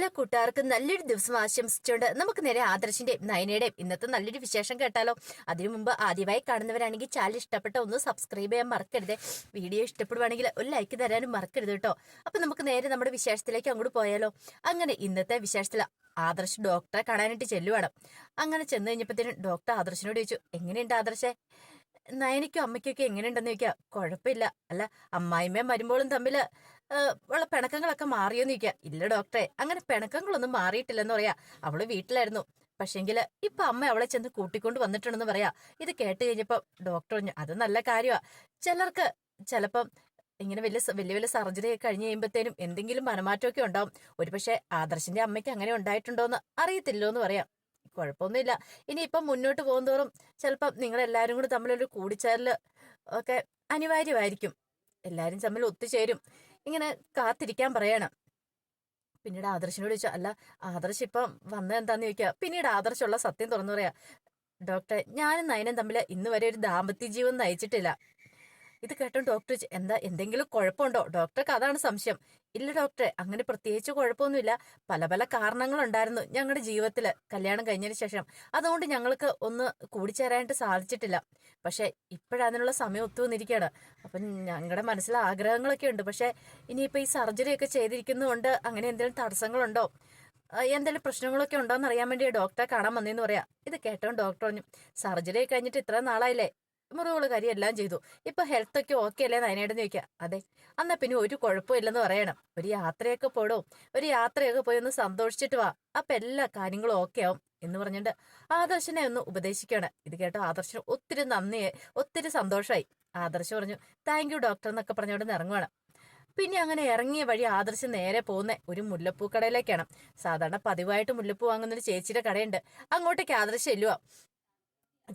എല്ലാ കൂട്ടുകാർക്കും നല്ലൊരു ദിവസം ആശംസിച്ചുകൊണ്ട് നമുക്ക് നേരെ ആദർശിന്റെയും നയനയുടെയും ഇന്നത്തെ നല്ലൊരു വിശേഷം കേട്ടാലോ? അതിനു മുമ്പ് ആദ്യമായി കാണുന്നവരാണെങ്കിൽ ചാനൽ ഇഷ്ടപ്പെട്ട ഒന്ന് സബ്സ്ക്രൈബ് ചെയ്യാൻ മറക്കരുത്. വീഡിയോ ഇഷ്ടപ്പെടുവാണെങ്കിൽ ഒരു ലൈക്ക് തരാനും മറക്കരുത് കേട്ടോ. അപ്പൊ നമുക്ക് നേരെ നമ്മുടെ വിശേഷത്തിലേക്ക് അങ്ങോട്ട് പോയാലോ? അങ്ങനെ ഇന്നത്തെ വിശേഷത്തിൽ ആദർശ് ഡോക്ടറെ കാണാനായിട്ട് ചെല്ലുവാണ്. അങ്ങനെ ചെന്ന് കഴിഞ്ഞപ്പോഴത്തേനും ഡോക്ടർ ആദർശിനോട് ചോദിച്ചു എങ്ങനെയുണ്ട് ആദർശേ? നയനിക്കും അമ്മയ്ക്കൊക്കെ എങ്ങനെയുണ്ടെന്ന് ചോദിക്കുക കുഴപ്പമില്ല. അല്ല അമ്മായിമ്മയും മരുമ്പോളും തമ്മിൽ ഉള്ള പിണക്കങ്ങളൊക്കെ മാറിയോന്ന് ചോദിക്കുക ഇല്ല ഡോക്ടറെ അങ്ങനെ പിണക്കങ്ങളൊന്നും മാറിയിട്ടില്ലെന്ന് പറയാ. അവൾ വീട്ടിലായിരുന്നു. പക്ഷെങ്കിൽ ഇപ്പൊ അമ്മ അവളെ ചെന്ന് കൂട്ടിക്കൊണ്ട് വന്നിട്ടുണ്ടെന്ന് പറയാ. ഇത് കേട്ട് കഴിഞ്ഞപ്പോ ഡോക്ടർ പറഞ്ഞു അത് നല്ല കാര്യമാ ചിലർക്ക് ചിലപ്പം ഇങ്ങനെ വലിയ വലിയ വലിയ സർജറി കഴിഞ്ഞ് കഴിയുമ്പോഴത്തേനും എന്തെങ്കിലും മനമാറ്റമൊക്കെ ഉണ്ടാവും. ഒരുപക്ഷെ ആദർശിന്റെ അമ്മയ്ക്ക് അങ്ങനെ ഉണ്ടായിട്ടുണ്ടോ എന്ന് അറിയത്തില്ലോ എന്ന് പറയാം. കുഴപ്പമൊന്നുമില്ല. ഇനിയിപ്പം മുന്നോട്ട് പോകുന്തോറും ചിലപ്പം നിങ്ങളെല്ലാവരും കൂടി തമ്മിലൊരു കൂടിച്ചേരൽ ഒക്കെ അനിവാര്യമായിരിക്കും. എല്ലാവരും തമ്മിൽ ഒത്തുചേരും. ഇങ്ങനെ കാത്തിരിക്കാൻ പറയണം. പിന്നീട് ആദർശിനോട് ചോദിച്ചു അല്ല ആദർശ് ഇപ്പം വന്നത് എന്താന്ന് ചോദിക്കുക പിന്നീട് ആദർശമുള്ള സത്യം തുറന്നു പറയാ ഡോക്ടർ ഞാനും നയനും തമ്മിൽ ഇന്ന് വരെ ഒരു ദാമ്പത്യ ജീവൻ നയിച്ചിട്ടില്ല. ഇത് കേട്ടോ ഡോക്ടർ എന്താ എന്തെങ്കിലും കുഴപ്പമുണ്ടോ? ഡോക്ടർക്ക് അതാണ് സംശയം. ഇല്ല ഡോക്ടറെ. അങ്ങനെ പ്രത്യേകിച്ച് കുഴപ്പമൊന്നുമില്ല. പല പല കാരണങ്ങളുണ്ടായിരുന്നു ഞങ്ങളുടെ ജീവിതത്തിൽ കല്യാണം കഴിഞ്ഞതിന് ശേഷം. അതുകൊണ്ട് ഞങ്ങൾക്ക് ഒന്ന് കൂടിച്ചേരാനായിട്ട് സാധിച്ചിട്ടില്ല. പക്ഷെ ഇപ്പോഴതിനുള്ള സമയം ഒത്തു വന്നിരിക്കുകയാണ് അപ്പം ഞങ്ങളുടെ മനസ്സിൽ ആഗ്രഹങ്ങളൊക്കെ ഉണ്ട്. പക്ഷെ ഇനിയിപ്പോൾ ഈ സർജറി ഒക്കെ ചെയ്തിരിക്കുന്നതുകൊണ്ട് അങ്ങനെ എന്തെങ്കിലും തടസ്സങ്ങളുണ്ടോ? എന്തെങ്കിലും പ്രശ്നങ്ങളൊക്കെ ഉണ്ടോ എന്ന് അറിയാൻ വേണ്ടി ഡോക്ടറെ കാണാൻ വന്നേന്ന് പറയാം. ഇത് കേട്ടോ ഡോക്ടർ പറഞ്ഞു സർജറി കഴിഞ്ഞിട്ട് ഇത്ര നാളായില്ലേ? മുറിവുകൾ കാര്യം എല്ലാം ചെയ്തു. ഇപ്പൊ ഹെൽത്ത് ഒക്കെ ഓക്കെ അല്ലേ നയനേടെന്ന് ചോദിക്കാം. അതെ. അന്നാ പിന്നെ ഒരു കുഴപ്പമില്ലെന്ന് പറയണം. ഒരു യാത്രയൊക്കെ പോടോ. ഒരു യാത്രയൊക്കെ പോയി ഒന്ന് സന്തോഷിച്ചിട്ട് വാ. അപ്പൊ എല്ലാ കാര്യങ്ങളും ഓക്കെ ആവും എന്ന് പറഞ്ഞിട്ട് ആദർശനെ ഒന്ന് ഉപദേശിക്കുകയാണ് ഇത് കേട്ടോ ആദർശന് ഒത്തിരി നന്ദി ഒത്തിരി സന്തോഷമായി ആദർശ് പറഞ്ഞു താങ്ക് യു ഡോക്ടർ എന്നൊക്കെ പറഞ്ഞുകൊണ്ട് ഇറങ്ങുവാണ്. പിന്നെ അങ്ങനെ ഇറങ്ങിയ വഴി ആദർശ് നേരെ പോകുന്ന ഒരു മുല്ലപ്പൂ കടയിലേക്കാണ് സാധാരണ പതിവായിട്ട് മുല്ലപ്പൂ വാങ്ങുന്ന ഒരു ചേച്ചിയുടെ കടയുണ്ട്. അങ്ങോട്ടേക്ക് ആദർശ് ചെല്ലുക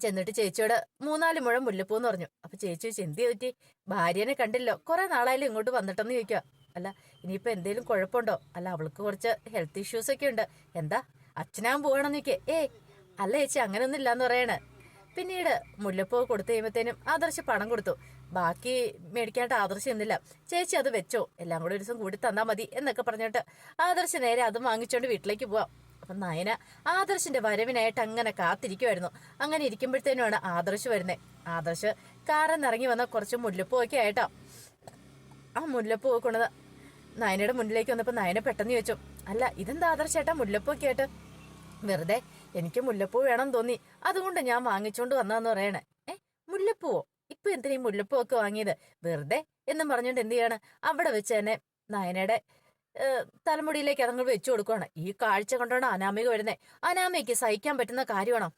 ചെന്നിട്ട് ചേച്ചിയോട് മൂന്നാൽ മുഴം മുല്ലപ്പൂ എന്ന് പറഞ്ഞു. അപ്പൊ ചേച്ചി ചോദിച്ചു എന്ത് പറ്റി? ഭാര്യനെ കണ്ടില്ലോ. കുറെ നാളായാലും ഇങ്ങോട്ട് വന്നിട്ടെന്ന് ചോദിക്കുക അല്ല ഇനിയിപ്പോ എന്തേലും കുഴപ്പമുണ്ടോ അല്ല അവൾക്ക് കുറച്ച് ഹെൽത്ത് ഇഷ്യൂസ് ഒക്കെ ഉണ്ട്. എന്താ? അച്ഛനാൻ പോകണമെന്ന് ചോദിക്കേ. ഏയ് അല്ല ചേച്ചി അങ്ങനെയൊന്നും ഇല്ലാന്ന് പറയണേ. പിന്നീട് മുല്ലപ്പൂ കൊടുത്തു കഴിയുമ്പോഴത്തേനും ആദർശ് പണം കൊടുത്തു. ബാക്കി മേടിക്കാനായിട്ട് ആദർശ് എന്നില്ല ചേച്ചി അത് വെച്ചോ. എല്ലാം കൂടെ ഒരു ദിവസം കൂടി തന്നാ മതി എന്നൊക്കെ പറഞ്ഞിട്ട് ആദർശ് നേരെ അത് വാങ്ങിച്ചോണ്ട് വീട്ടിലേക്ക് പോവാം. അപ്പൊ നയന ആദർശിന്റെ വരവിനായിട്ട് അങ്ങനെ കാത്തിരിക്കുമായിരുന്നു അങ്ങനെ ഇരിക്കുമ്പോഴത്തേനുമാണ് ആദർശ് വരുന്നത് ആദർശ് ഇറങ്ങി വന്ന കുറച്ച് മുല്ലപ്പൂ ഒക്കെ ആയിട്ടോ. ആ മുല്ലപ്പൂ കൊണ്ടത് നയനയുടെ മുന്നിലേക്ക് വന്നപ്പോൾ നയന പെട്ടെന്ന് ചോദിച്ചു അല്ല ഇതെന്താ ആദർശേട്ടാ മുല്ലപ്പൂ ആയിട്ട്? വെറുതെ എനിക്ക് മുല്ലപ്പൂ വേണം തോന്നി. അതുകൊണ്ട് ഞാൻ വാങ്ങിച്ചോണ്ട് വന്നതെന്ന് പറയണേ. ഏ മുല്ലപ്പൂവോ? ഇപ്പൊ എന്തിനാ ഈ മുല്ലപ്പൂ ഒക്കെ വാങ്ങിയത്? വെറുതെ? എന്നും പറഞ്ഞുകൊണ്ട് എന്ത് ചെയ്യാണ്? അവിടെ വെച്ച് തന്നെ നയനയുടെ തലമുടിയിലേക്ക് അതങ്ങൾ വെച്ചു കൊടുക്കുവാണ്. ഈ കാഴ്ച കണ്ടാണ് അനാമിക വരുന്നേ. അനാമികയ്ക്ക് സഹിക്കാൻ പറ്റുന്ന കാര്യമാണോ?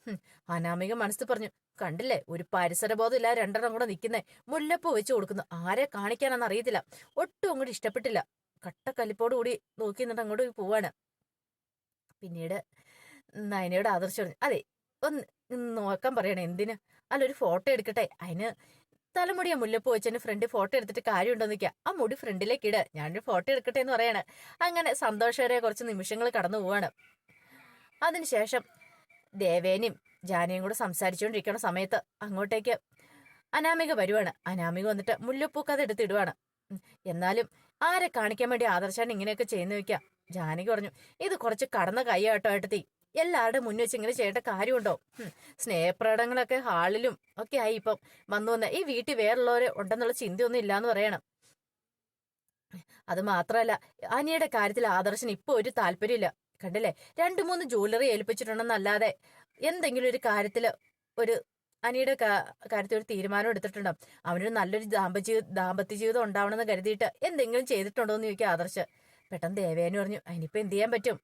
അനാമിക മനസ്സിൽ പറഞ്ഞു കണ്ടില്ലേ ഒരു പരിസരബോധം ഇല്ല രണ്ടെണ്ണം കൂടെ നിൽക്കുന്നേ മുല്ലപ്പൂ വെച്ച് കൊടുക്കുന്നു. ആരെ കാണിക്കാനെന്ന് അറിയത്തില്ല. ഒട്ടും അങ്ങോട്ട് ഇഷ്ടപ്പെട്ടില്ല. കട്ടക്കലിപ്പോട് കൂടി നോക്കി നിന്നിട്ട് അങ്ങോട്ട് പോവാണ്. പിന്നീട് നയനയുടെ ആദർശം അതെ ഒന്ന് നോക്കാൻ പറയണേ എന്തിന്? അല്ല ഒരു ഫോട്ടോ എടുക്കട്ടെ. അതിന് തലമുടിയ മുല്ലപ്പൂ വെച്ചതിന് ഫ്രണ്ട് ഫോട്ടോ എടുത്തിട്ട് കാര്യമുണ്ടോ നിൽക്കുക ആ മുടി ഫ്രണ്ടിലേക്ക് ഇട് ഞാനൊരു ഫോട്ടോ എടുക്കട്ടെ എന്ന് പറയാണ്. അങ്ങനെ സന്തോഷകരെ കുറച്ച് നിമിഷങ്ങൾ കടന്നു പോവാണ്. അതിനുശേഷം ദേവേനയും ജാനയും കൂടെ സംസാരിച്ചുകൊണ്ടിരിക്കുന്ന സമയത്ത് അങ്ങോട്ടേക്ക് അനാമിക വരുവാണ്. അനാമിക വന്നിട്ട് മുല്ലപ്പൂ കഥ എടുത്തിടുവാണ് എന്നാലും ആരെ കാണിക്കാൻ വേണ്ടി ആദർശാൻ ഇങ്ങനെയൊക്കെ ചെയ്യുന്ന വെക്കാം ജാനകി പറഞ്ഞു ഇത് കുറച്ച് കടന്ന കൈയാട്ടോ ഏട്ടത്തി. എല്ലാവരുടെ മുന്നിൽ വെച്ച് ഇങ്ങനെ ചെയ്യേണ്ട കാര്യമുണ്ടോ? സ്നേഹപ്രകടങ്ങളൊക്കെ ഹാളിലും ഒക്കെ ആയി ഇപ്പം വന്നു വന്ന. ഈ വീട്ടിൽ വേറുള്ളവര് ഉണ്ടെന്നുള്ള ചിന്തയൊന്നും ഇല്ലാന്ന് പറയണം. അത് മാത്രമല്ല അനിയുടെ കാര്യത്തിൽ ആദർശന് ഇപ്പൊ ഒരു താല്പര്യമില്ല. കണ്ടില്ലേ? രണ്ടു മൂന്ന് ജ്വല്ലറി ഏൽപ്പിച്ചിട്ടുണ്ടെന്നല്ലാതെ എന്തെങ്കിലും ഒരു കാര്യത്തിൽ ഒരു അനിയുടെ കാര്യത്തിൽ ഒരു തീരുമാനം എടുത്തിട്ടുണ്ടോ? അവനൊരു നല്ലൊരു ദാമ്പത്യ ദാമ്പത്യ ജീവിതം ഉണ്ടാവണമെന്ന് കരുതിയിട്ട് എന്തെങ്കിലും ചെയ്തിട്ടുണ്ടോ എന്ന് ചോദിക്കുക ആദർശ്. പെട്ടെന്ന് ദേവേനു പറഞ്ഞു അതിനിപ്പോ എന്ത് ചെയ്യാൻ പറ്റും?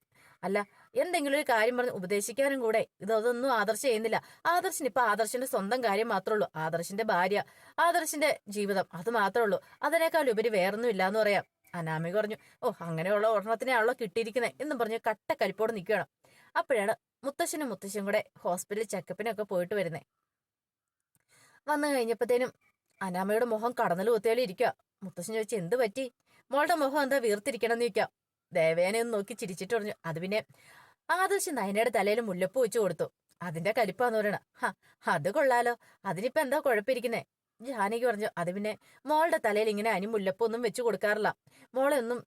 അല്ല എന്തെങ്കിലും ഒരു കാര്യം പറഞ്ഞ് ഉപദേശിക്കാനും കൂടെ. ഇതൊന്നും ആദർശ് ചെയ്യുന്നില്ല. ആദർശിന് ഇപ്പൊ ആദർശിന്റെ സ്വന്തം കാര്യം മാത്രമേ ഉള്ളൂ. ആദർശിന്റെ ഭാര്യ ആദർശിന്റെ ജീവിതം അത് മാത്രമേ ഉള്ളൂ. അതിനേക്കാൾ ഉപരി വേറൊന്നും ഇല്ലാന്ന് പറയാം. അനാമി പറഞ്ഞു ഓ അങ്ങനെയുള്ള ഒരെണ്ണത്തിനാണല്ലോ കിട്ടിയിരിക്കുന്നത് എന്നും പറഞ്ഞ് കട്ട കരിപ്പോട് നിൽക്കുകയാണ് അപ്പോഴാണ് മുത്തശ്ശനും മുത്തശ്ശനും കൂടെ ഹോസ്പിറ്റലിൽ ചെക്കപ്പിനൊക്കെ പോയിട്ട് വരുന്നത് വന്നു കഴിഞ്ഞപ്പോഴത്തേനും അനാമയുടെ മുഖം കടന്നൽ കുത്തിയാലും ഇരിക്കുക മുത്തശ്ശൻ ചോദിച്ചു എന്ത് പറ്റി? മോളുടെ മുഖം എന്താ വീർത്തിരിക്കണം എന്ന് ചോദിക്കാം. ദേവേനെ ഒന്ന് നോക്കി ചിരിച്ചിട്ട് പറഞ്ഞു. അത് പിന്നെ ആദർശ് നയനയുടെ തലയിൽ മുല്ലപ്പൂ വെച്ചു കൊടുത്തു. അതിന്റെ കലിപ്പാന്ന് പറയണ അത് കൊള്ളാലോ. അതിനിപ്പോ എന്താ കുഴപ്പമിരിക്കുന്നേ? ജാനകി പറഞ്ഞു അത് പിന്നെ മോളുടെ തലയിൽ ഇങ്ങനെ അനി മുല്ലപ്പൂ ഒന്നും വെച്ച് കൊടുക്കാറില്ല. മോളെ ഒന്നും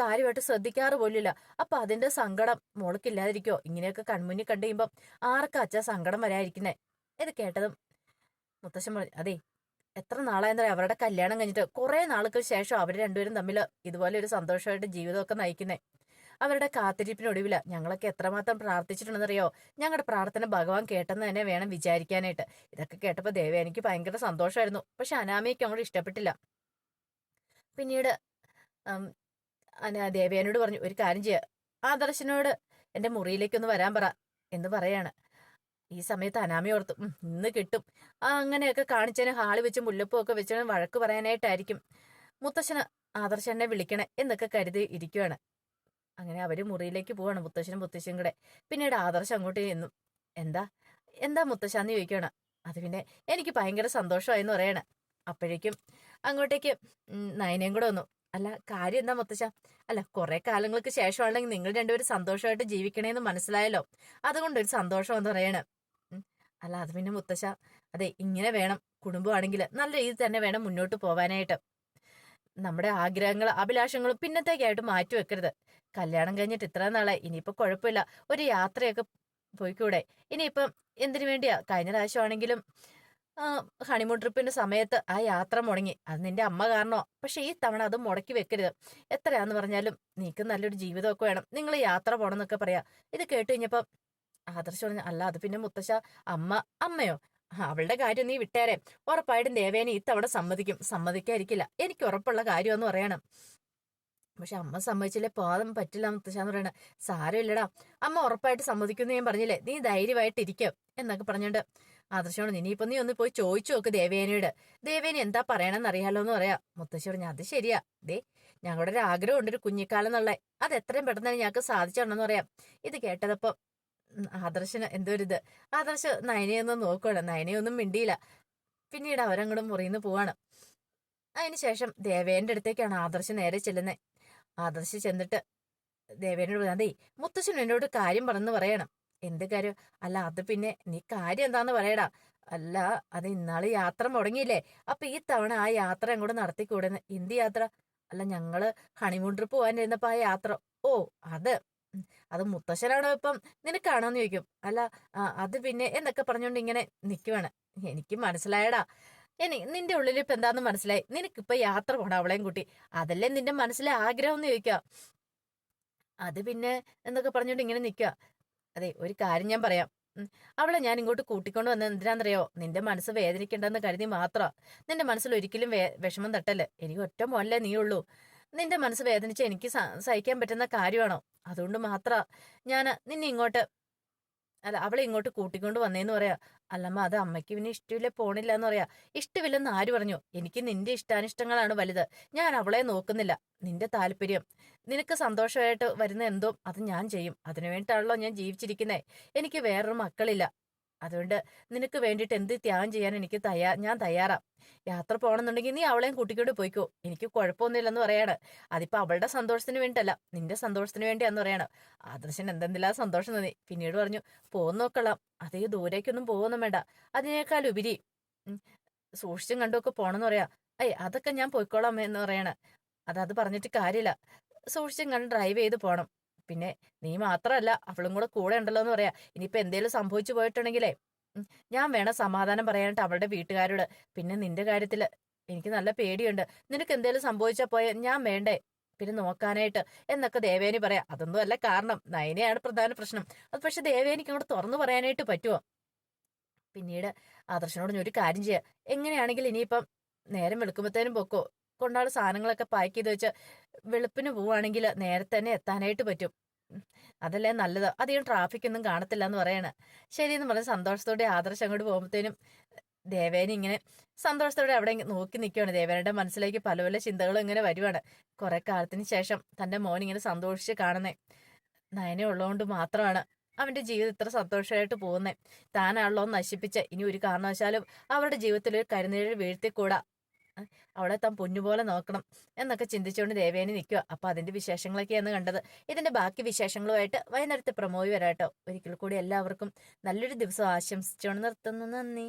കാര്യമായിട്ട് ശ്രദ്ധിക്കാറ് പോലില്ല അപ്പൊ അതിന്റെ സങ്കടം മോൾക്കില്ലാതിരിക്കോ? ഇങ്ങനെയൊക്കെ കൺമുന്നിൽ കണ്ടു കഴിയുമ്പം ആർക്കാ അച്ഛാ സങ്കടം വരാതിരിക്കുന്നേ ഇത് കേട്ടതും മുത്തശ്ശൻ പറഞ്ഞു അതെ എത്ര നാളായെന്ന് പറയാം അവരുടെ കല്യാണം കഴിഞ്ഞിട്ട് കുറെ നാൾക്ക് ശേഷം അവർ രണ്ടുപേരും തമ്മിൽ ഇതുപോലെ ഒരു സന്തോഷമായിട്ട് ജീവിതമൊക്കെ നയിക്കുന്നേ. അവരുടെ കാത്തിരിപ്പിനൊടുവിൽ ഞങ്ങളൊക്കെ എത്രമാത്രം പ്രാർത്ഥിച്ചിട്ടുണ്ടെന്നറിയോ? ഞങ്ങളുടെ പ്രാർത്ഥന ഭഗവാൻ കേട്ടെന്ന് തന്നെ വേണം വിചാരിക്കാനായിട്ട്. ഇതൊക്കെ കേട്ടപ്പോൾ ദേവ എനിക്ക് ഭയങ്കര സന്തോഷമായിരുന്നു പക്ഷെ അനാമയ്ക്ക് അങ്ങോട്ട് ഇഷ്ടപ്പെട്ടില്ല. പിന്നീട് ദേവയാനോട് പറഞ്ഞു ഒരു കാര്യം ചെയ്യുക ആദർശനോട് എന്റെ മുറിയിലേക്കൊന്ന് വരാൻ പറ എന്ന് പറയാണ്. ഈ സമയത്ത് അനാമി ഓർത്തു "ഉം, ഇന്ന് കിട്ടും. ആ അങ്ങനെയൊക്കെ കാണിച്ചതിന് ഹാളി വെച്ച് മുല്ലപ്പൂ ഒക്കെ വെച്ച് വഴക്ക് പറയാനായിട്ടായിരിക്കും. മുത്തശ്ശന് ആദർശനെ വിളിക്കണേ എന്നൊക്കെ കരുതി ഇരിക്കുവാണ്. അങ്ങനെ അവർ മുറിയിലേക്ക് പോവാണ് മുത്തശ്ശനും മുത്തശ്ശനും കൂടെ. പിന്നീട് ആദർശം അങ്ങോട്ട് ചെന്നു. എന്താ? എന്താ മുത്തശ്ശാന്ന് ചോദിക്കുകയാണ്. അത് പിന്നെ എനിക്ക് ഭയങ്കര സന്തോഷമായെന്ന് പറയാണ്. അപ്പോഴേക്കും അങ്ങോട്ടേക്ക് നയനയും കൂടെ വന്നു. അല്ല കാര്യം എന്താ മുത്തശ്ശ? അല്ല കുറെ കാലങ്ങൾക്ക് ശേഷമാണെങ്കിൽ നിങ്ങൾ രണ്ടുപേരും സന്തോഷമായിട്ട് ജീവിക്കണേന്ന് മനസ്സിലായല്ലോ. അതുകൊണ്ട് ഒരു സന്തോഷം എന്ന് പറയണ് അല്ല അത് പിന്നെ മുത്തശ്ശ അതെ ഇങ്ങനെ വേണം. കുടുംബമാണെങ്കിൽ നല്ല രീതിയിൽ തന്നെ വേണം മുന്നോട്ട് പോവാനായിട്ട്. നമ്മുടെ ആഗ്രഹങ്ങൾ അഭിലാഷങ്ങളും പിന്നത്തേക്കായിട്ട് മാറ്റി വെക്കരുത്. കല്യാണം കഴിഞ്ഞിട്ട് ഇത്ര നാളെ ഇനിയിപ്പോൾ കുഴപ്പമില്ല. ഒരു യാത്രയൊക്കെ പോയിക്കൂടെ? ഇനിയിപ്പം എന്തിനു വേണ്ടിയാ? കഴിഞ്ഞ പ്രാവശ്യമാണെങ്കിലും ഹണിമൂൺ ട്രിപ്പിന്റെ സമയത്ത് ആ യാത്ര മുടങ്ങി. അത് നിന്റെ അമ്മ കാരണോ? പക്ഷെ ഈ തവണ അത് മുടക്കി വെക്കരുത്. എത്രയാന്ന് പറഞ്ഞാലും നീക്ക് നല്ലൊരു ജീവിതമൊക്കെ വേണം. നിങ്ങൾ യാത്ര പോകണം എന്നൊക്കെ പറയാ. ഇത് കേട്ട് കഴിഞ്ഞപ്പം ആദർശം പറഞ്ഞു അല്ല അത് പിന്നെ മുത്തശ്ശ അമ്മ അമ്മയോ? അവളുടെ കാര്യം നീ വിട്ടേരെ. ഉറപ്പായിട്ടും ദേവേനെ ഇത്തവണ സമ്മതിക്കും. സമ്മതിക്കാതിരിക്കില്ല. എനിക്ക് ഉറപ്പുള്ള കാര്യമെന്ന് പറയണം. പക്ഷെ അമ്മ സമ്മതിച്ചില്ലേ? പോകാൻ പറ്റില്ല മുത്തശ്ശാന്ന് പറയണ. സാരമില്ലടാ. അമ്മ ഉറപ്പായിട്ട് സമ്മതിക്കുന്നു ഞാൻ പറഞ്ഞില്ലേ? നീ ധൈര്യമായിട്ടിരിക്കും എന്നൊക്കെ പറഞ്ഞോണ്ട്. ആദർശോട് ഇപ്പൊ നീ ഒന്ന് പോയി ചോദിച്ചു നോക്ക് ദേവേനയോട്. ദേവേന എന്താ പറയണമെന്ന് അറിയാലോ എന്ന് പറയാ. മുത്തശ്ശി പറഞ്ഞു അത് ശരിയാ. ദേ ഞങ്ങളുടെ ഒരു ആഗ്രഹം ഉണ്ട് ഒരു കുഞ്ഞിക്കാലം എന്നുള്ള. അത് എത്രയും പെട്ടെന്ന് തന്നെ ഞങ്ങൾക്ക് സാധിച്ചോണെന്ന് പറയാം. ഇത് കേട്ടതപ്പം ആദർശന് എന്തോ ഒരു ഇത് ആദർശ് നയനയൊന്നും നോക്കുവാണ് നയനയൊന്നും മിണ്ടിയില്ല. പിന്നീട് അവരങ്ങോട്ടും മുറിയിന്ന് പോവാണ്. അതിനുശേഷം ദേവേന്റെ അടുത്തേക്കാണ് ആദർശ് നേരെ ചെല്ലുന്നത് ആദർശ് ചെന്നിട്ട് ദേവേനോട് അതേ മുത്തശ്ശൻ എന്നോട് കാര്യം പറഞ്ഞു പറയണം. എന്ത് കാര്യം? അല്ല അത് പിന്നെ നീ കാര്യം എന്താന്ന് പറയടാ. അല്ല അത് ഇന്നാൾ യാത്ര മുടങ്ങിയില്ലേ. അപ്പൊ ഈ തവണ ആ യാത്ര അങ്ങോട്ട് നടത്തിക്കൂടെന്ന്. എന്ത് യാത്ര? അല്ല ഞങ്ങൾ ഹണിമൂൺ ട്രിപ്പ് പോകാനിരുന്നപ്പോ ആ യാത്ര. ഓ അത്. അത് മുത്തശ്ശനാണോ ഇപ്പം? നിനക്കാണോന്ന് ചോദിക്കും. അല്ല അത് പിന്നെ എന്നൊക്കെ പറഞ്ഞുകൊണ്ട് ഇങ്ങനെ നിൽക്കുവാണ് എനിക്ക് മനസ്സിലായടാ. ഇനി നിന്റെ ഉള്ളിൽ ഇപ്പൊ എന്താന്ന് മനസ്സിലായി? നിനക്കിപ്പോ യാത്ര പോണം അവളെയും കൂട്ടി. അതല്ലേ നിന്റെ മനസ്സിലെ ആഗ്രഹം എന്ന് ചോദിക്കുക അത് പിന്നെ എന്നൊക്കെ പറഞ്ഞുകൊണ്ട് ഇങ്ങനെ നിൽക്കുക അതെ ഒരു കാര്യം ഞാൻ പറയാം. അവളെ ഞാൻ ഇങ്ങോട്ട് കൂട്ടിക്കൊണ്ട് വന്നത് എന്തിനാന്നറിയോ? നിന്റെ മനസ്സ് വേദനിക്കണ്ടെന്ന് കരുതി മാത്രം. നിന്റെ മനസ്സിൽ ഒരിക്കലും വിഷമം തട്ടല്ലേ? എനിക്ക് ഒറ്റ മോനല്ലേ നീ ഉള്ളൂ നിന്റെ മനസ്സ് വേദനിച്ച് എനിക്ക് സഹിക്കാൻ പറ്റുന്ന കാര്യമാണോ? അതുകൊണ്ട് മാത്ര ഞാൻ നിന്നെ ഇങ്ങോട്ട് അല്ല അവളെ ഇങ്ങോട്ട് കൂട്ടിക്കൊണ്ട് വന്നേന്ന് പറയാ. അല്ലമ്മ അത് അമ്മയ്ക്ക് പിന്നെ ഇഷ്ടമില്ല പോണില്ല എന്ന് പറയാ. ഇഷ്ടമില്ലെന്ന് ആര് പറഞ്ഞു? എനിക്ക് നിന്റെ ഇഷ്ടാനിഷ്ടങ്ങളാണ് വലുത്. ഞാൻ അവളെ നോക്കുന്നില്ല. നിന്റെ താല്പര്യം. നിനക്ക് സന്തോഷമായിട്ട് വരുന്ന എന്തോ അത് ഞാൻ ചെയ്യും. അതിനു വേണ്ടിയിട്ടാണല്ലോ ഞാൻ ജീവിച്ചിരിക്കുന്നേ. എനിക്ക് വേറൊരു മക്കളില്ല. അതുകൊണ്ട് നിനക്ക് വേണ്ടിയിട്ട് എന്ത് ത്യാഗം ചെയ്യാൻ എനിക്ക് തയ്യാ ഞാൻ തയ്യാറാം. യാത്ര പോകണമെന്നുണ്ടെങ്കിൽ നീ അവളെയും കൂട്ടിക്കൊണ്ട് പോയിക്കോ. എനിക്ക് കുഴപ്പമൊന്നുമില്ലെന്ന് പറയാണ്. അതിപ്പോ അവളുടെ സന്തോഷത്തിന് വേണ്ടിയല്ല നിന്റെ സന്തോഷത്തിന് വേണ്ടിയാന്ന് പറയാണ്. ആദർശൻ എന്തെന്തില്ലാ സന്തോഷം തോന്നി. പിന്നീട് പറഞ്ഞു പോകുന്ന നോക്കളാം. അതേ ദൂരേക്കൊന്നും പോകുന്നു വേണ്ട. അതിനേക്കാൾ ഉപരി സൂക്ഷിച്ചും കണ്ടുമൊക്കെ പോണെന്ന് പറയാം. ഏയ് അതൊക്കെ ഞാൻ പോയിക്കോളാം എന്ന് പറയാണ്. അതത് അത് പറഞ്ഞിട്ട് കാര്യമില്ല. സൂക്ഷിച്ചും കണ്ട് ഡ്രൈവ് ചെയ്ത് പോണം. പിന്നെ നീ മാത്രമല്ല അവളും കൂടെ കൂടെ ഉണ്ടല്ലോ എന്ന് പറയാ. ഇനിയിപ്പോൾ എന്തേലും സംഭവിച്ചു പോയിട്ടുണ്ടെങ്കിലേ ഞാൻ വേണം സമാധാനം പറയാനായിട്ട് അവളുടെ വീട്ടുകാരോട്. പിന്നെ നിന്റെ കാര്യത്തിൽ എനിക്ക് നല്ല പേടിയുണ്ട്. നിനക്ക് എന്തേലും സംഭവിച്ചാൽ പോയ ഞാൻ വേണ്ടേ? പിന്നെ നോക്കാനായിട്ട്. എന്നൊക്കെ ദേവേനി പറയാം. അതൊന്നും അല്ല കാരണം നയനയാണ് പ്രധാന പ്രശ്നം. അത് പക്ഷെ ദേവേനിക്ക് അങ്ങോട്ട് തുറന്നു പറയാനായിട്ട് പറ്റുമോ പിന്നീട് ആദർശനോട് ഞാൻ ഒരു കാര്യം ചെയ്യാം. എങ്ങനെയാണെങ്കിൽ ഇനിയിപ്പം നേരം വെളുക്കുമ്പോഴത്തേനും പൊക്കോ. കൊണ്ടാൾ സാധനങ്ങളൊക്കെ പാക്ക് ചെയ്ത് വെച്ച് വെളുപ്പിന് പോവുകയാണെങ്കിൽ നേരത്തെ തന്നെ എത്താനായിട്ട് പറ്റും. അതല്ലേ നല്ലത്. അധികം ട്രാഫിക് ഒന്നും കാണത്തില്ല എന്ന് പറയാണ്. ശരിയെന്ന് പറഞ്ഞ സന്തോഷത്തോടെ ആദർശം അങ്ങോട്ട് പോകുമ്പോഴത്തേനും ദേവേന ഇങ്ങനെ സന്തോഷത്തോടെ അവിടെ നോക്കി നിൽക്കുകയാണ് ദേവേനയുടെ മനസ്സിലേക്ക് പല പല ചിന്തകളും ഇങ്ങനെ വരുവാണ്. കുറെ കാലത്തിന് ശേഷം തന്റെ മോൻ ഇങ്ങനെ സന്തോഷിച്ച് കാണുന്നേ. നയനെ ഉള്ളതുകൊണ്ട് മാത്രമാണ് അവന്റെ ജീവിതം ഇത്ര സന്തോഷമായിട്ട് പോകുന്നേ. താനാണല്ലോ നശിപ്പിച്ച ഇനി ഒരു കാരണവശാലും അവരുടെ ജീവിതത്തിൽ ഒരു കരുനീഴ് വീഴ്ത്തിക്കൂടാ. അവളെ താൻ പൊന്നുപോലെ നോക്കണം എന്നൊക്കെ ചിന്തിച്ചുകൊണ്ട് ദേവേനി നിൽക്കുക അപ്പൊ അതിന്റെ വിശേഷങ്ങളൊക്കെയാണ് കണ്ടത്. ഇതിന്റെ ബാക്കി വിശേഷങ്ങളുമായിട്ട് വൈകുന്നേരത്തെ പ്രമോയി വരാട്ടോ ഒരിക്കൽ കൂടി എല്ലാവർക്കും നല്ലൊരു ദിവസം ആശംസിച്ചുകൊണ്ട് നിർത്തുന്നു. നന്ദി.